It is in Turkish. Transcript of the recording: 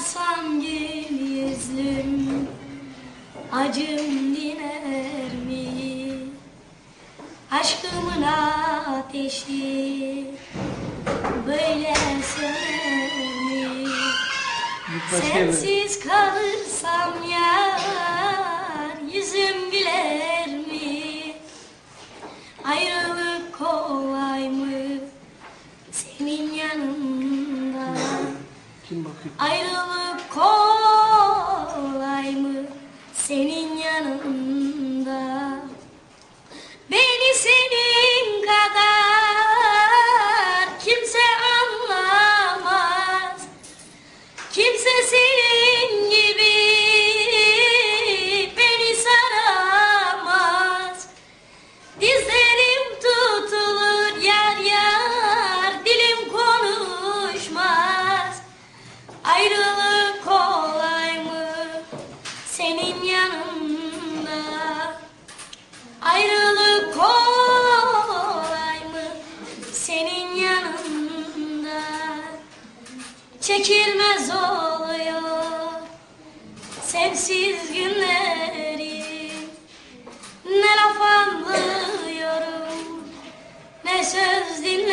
gül yüzlüm Acım diner mi? Aşkımın ateşi Böyle söner mi? Sensiz kalırsam yar Yüzüm güler mi? Ayrılık kolay mı? Senin yanında Kim bakıyor? Ayrılık kolay mı senin yanında? Ayrılık kolay mı senin yanında? Ayrılık kolay mı senin yanında? Çekilmez oluyor sensiz günlerim. Ne laf anlıyorum ne söz dinlerim.